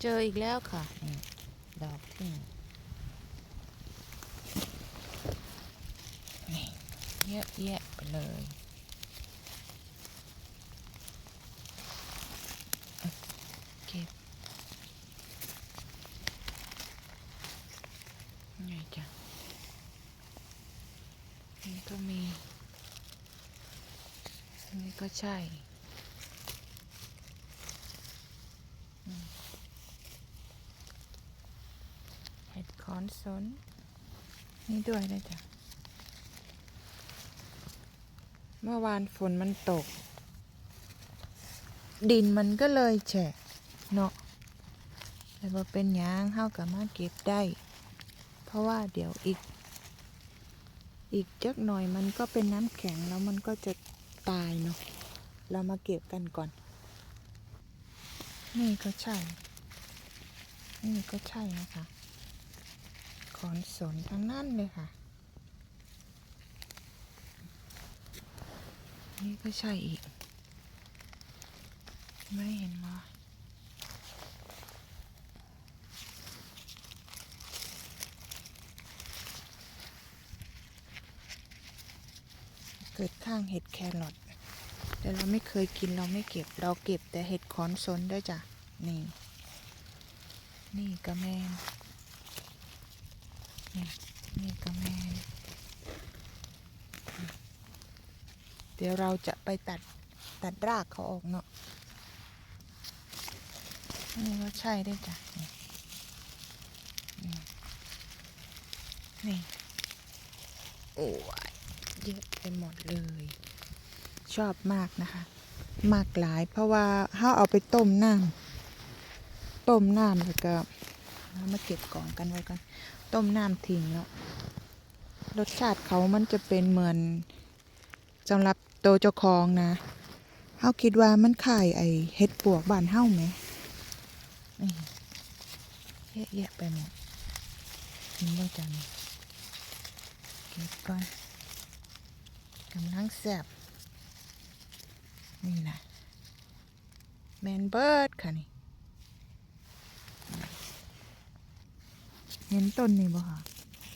เจออีกแล้วค่ะ ดอกพึ่งนี่เยอะแยะไปเลยเก็บไงจ้ะนี่ก็มีนี่ก็ใช่ เห็ดข อนสน นี่ด้วยนะจ๊ะเมื่อวานฝนมันตก ดินมันก็เลยแฉะเนาะแต่ว่าเป็นยางเฮากับมาเก็บได้ เพราะว่าเดี๋ยวอีก อีกจักหน่อยมันก็เป็นน้ำแข็งแล้วมันก็จะตายเนาะเรามาเก็บกันก่อน นี่ก็ใช่ นี่ก็ใช่นะคะ ขอนสนทั้งนั้นเลยค่ะ นี่ก็ใช่อีก ไม่เห็นว่าเกิดข้างเห็ดแครอทแต่เราไม่เคยกินเราไม่เก็บ เราเก็บแต่เห็ดขอนสนด้วยจ้ะ นี่ นี่ก็แมน นี่นี่ก็แม่ เดี๋ยวเราจะไปตัดตัดรากเขาออกเนาะ นี่ก็ใช่ได้จ้ะนี่นี่ โอ้ยเยอะไปหมดเลย ชอบมากนะคะ มากหลายเพราะว่าถ้าเอาไปต้มน้ำต้มน้ำแล้วก็มาเก็บกล่องกันไว้ก่อน ต้มน้ำทิ้งเนาะรสชาติเขามันจะเป็นเหมือนสำหรับโตเจ้าของนะเฮาคิดว่ามันขายไอเห็ดปวกบ้านเฮาไหมเยอะแยะไปหมดนี่ว่าจันเก็บก่อนกำลังแซบนี่นะแมนเบิร์ดค่ะนี่ เห็นต้นนี่บ่ค่ะ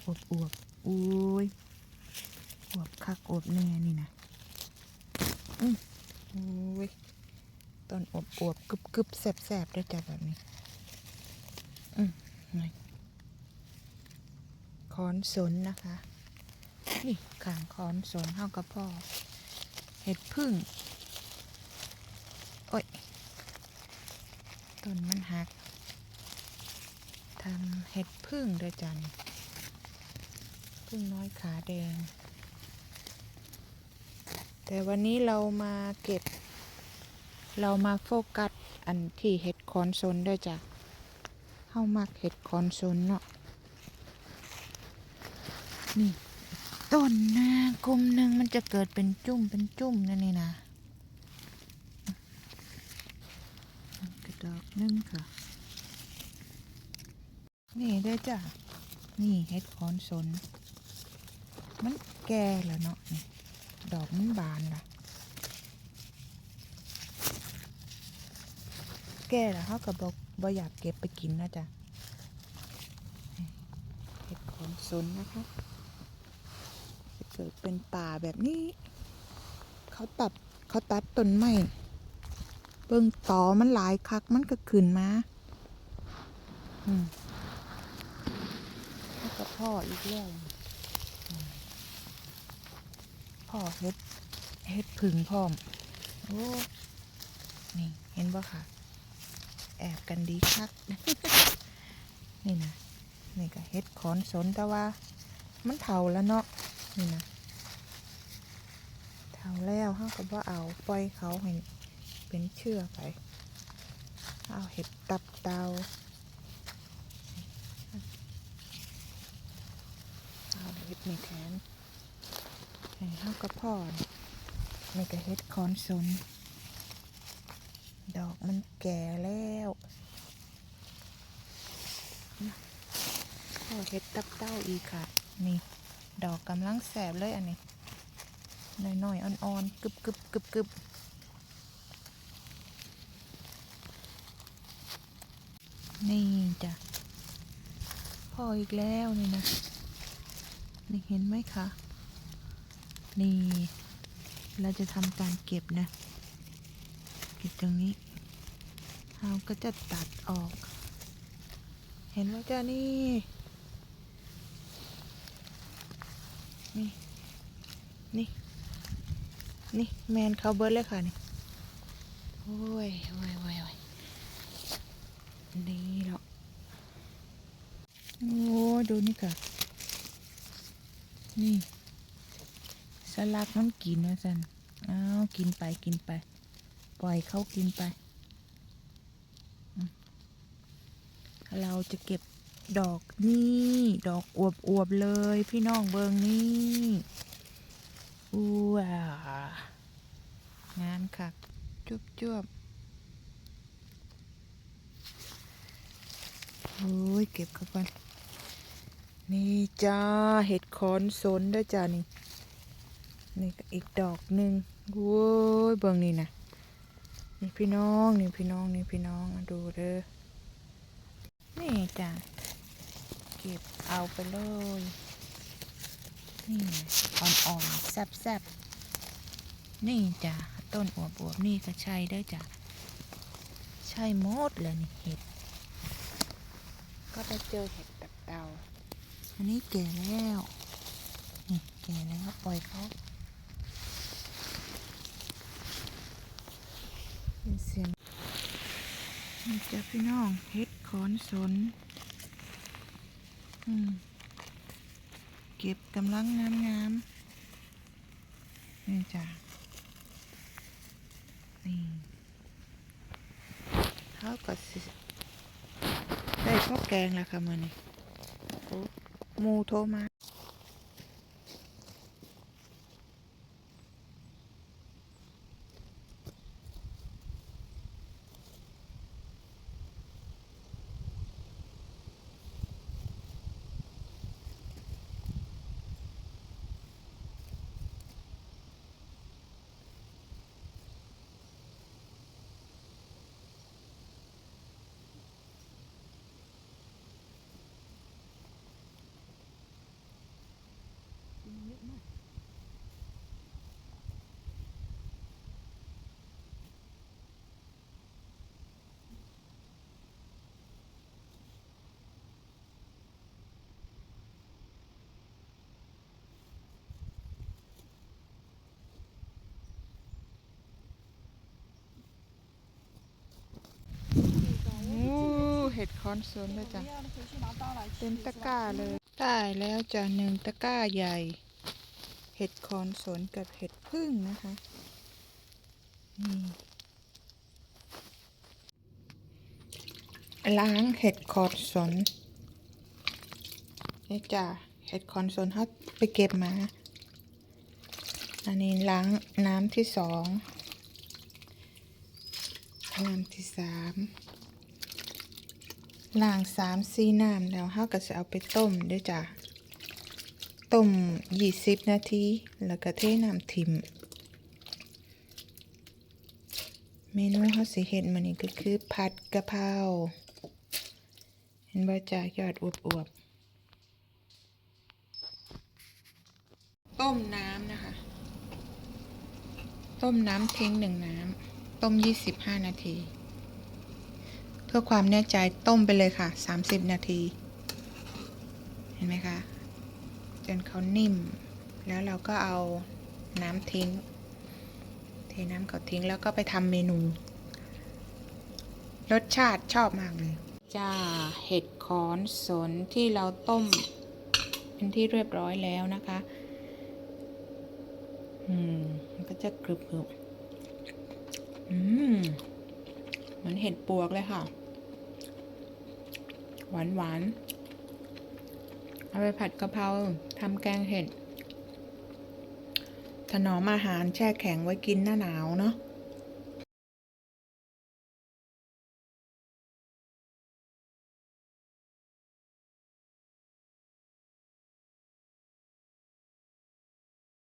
อวบอวบอุ้ยอวบคักอวบแน่นี่นะอืมอุ้ยต้นอวบอวบกึบกึบแสบแสบๆด้วยจ้ะแบบนี้ อืมนี่ขอนสนนะคะ นี่ขางขอนสนเท่ากับพ่อ เห็ดพึ่ง โอ้ย ต้นมันหัก ทำเห็ดพึ่งด้วยจันพึ่งน้อยขาแดง แต่วันนี้เรามาเก็บ เรามาโฟกัสอันที่เห็ดคอนโซนด้วยจ้ะเข้ามักเห็ดคอนโซนเนาะนี่ต้นนะกลุ่มหนึ่งมันจะเกิดเป็นจุ่มเป็นจุ่มนั่นนี่นะกระดอกหนึ่งค่ะ นี่ได้จ้ะ นี่เห็ดคอนสน มันแก่แล้วเนาะดอกมันบานละแก่แล้วเขาก็บอกบ่อยากเก็บไปกินนะจ๊ะเห็ดคอนสนนะคะจะเกิดเป็นป่าแบบนี้ เขาตัดเขาตัดต้นไม้เบิ่งตอมันหลายคักมันก็ขึ้นมา อืม พ่ออีกแล้วอืมพ่อเฮ็ดเฮ็ดผึ่งพร้อมโอ้นี่เห็นบ่ค่ะ แอบกันดีคักนี่นะนี่ก็เฮ็ดขอนสนแต่ว่า มันเฒ่าแล้วเนาะนี่นะเฒ่าแล้วเขาก็บ่เอาปล่อยเขาให้เป็นเชื่อไปเอาเห็ดตับเตา เอาเฮ็ดนี่แทนให้เฮากับพ่อนี่นี่ก็เฮ็ดคอนสนดอกมันแก่แล้วนะพ่อเฮ็ดตับเต้าอีกค่ะ นี่ ดอกกำลังแสบเลยอันนี้น้อยๆอ่อนๆกึบกึบกึบกึบนี่จ้ะพ่ออีกแล้วนี่นะ นี่เห็นไหมคะ นี่ เราจะทำการเก็บนะ เก็บตรงนี้ เราก็จะตัดออก เห็นว่าจ้านี่ นี่ นี่ นี่ แมนเขาเบิร์ดเลยค่ะนี่ โอ้ยโอ้ยโอ้ยโอ้ยนี่เนาะโอ้ ดูนี่ค่ะ นี่สลักมันกินนะสันอ้าวกินไปกินไป ปล่อยเขากินไป เราจะเก็บดอกนี่ ดอกอวบอวบเลย พี่น้องเบิงนี่อู้ว้างามค่ะจุบจวบโอ้ยเก็บเข้าไป นี่จ้าเห็ดขอนสนด้วยจ้านี่นี่อีกดอกหนึ่งโว้ยเบิ่งนี่นะนี่พี่น้องนี่พี่น้องนี่พี่น้องดูเด้อนี่จ้าเก็บเอาไปเลยนี่อ่อนๆแซ่บๆนี่จ้ะต้นอวบๆนี่ก็ใช่ได้จ้ะใช่หมดเลยนี่เห็ด ก็ไปเจอเห็ดตับเตา อันนี้แก่แล้วนี่แก่แล้วปล่อยเขาเสียงนี่จ้ะพี่น้องเห็ดขอนสน อืม เก็บกำลังงามงามนี่จ้ะนี่เขาก็ได้ข้าวแกงแล้วค่ะมื่อนี้ โอ้หมูโทรมา โอ้เห็ดคอนสนเลยจ้ะเต็มตะกร้าเลยได้แล้วจ้ะหนึ่งตะกร้าใหญ่ เห็ดคอนสนกับเห็ดพึ่งนะคะนี่ล้างเห็ดคอนสนนี่จ้ะเห็ดคอนสนเขาไปเก็บมา อันนี้ล้างน้ำที่สองน้ำที่สาม ล้างสามสี่น้ำแล้วเราก็จะเอาไปต้มด้วยจ้ะ ต้มยี่สิบนาที แล้วก็เทน้ำทิมเมนูเขาสิเห็ดมันนี่ก็คือผัดกะเพราเห็นบ่จ้ะยอดอวบๆต้มน้ำนะคะ ต้มน้ำเท้งหนึ่งน้ำ ต้ม25นาที พื่อความแน่ใจต้มไปเลยค่ะ 30 นาที เห็นไหมคะ จนเขานิ่ม แล้วเราก็เอาน้ำทิ้ง เทน้ำเขาทิ้งแล้วก็ไปทำเมนู รสชาติชอบมากเลย จ้าเห็ดขอนสนที่เราต้มเป็นที่เรียบร้อยแล้วนะคะ อืม มันก็จะกรึบกรึบอืม เหมือนเห็ดปวกเลยค่ะ หวานหวานเอาไปผัดกะเพราทำแกงเห็ดถนอมอาหารแช่แข็งไว้กินหน้าหนาวเนาะ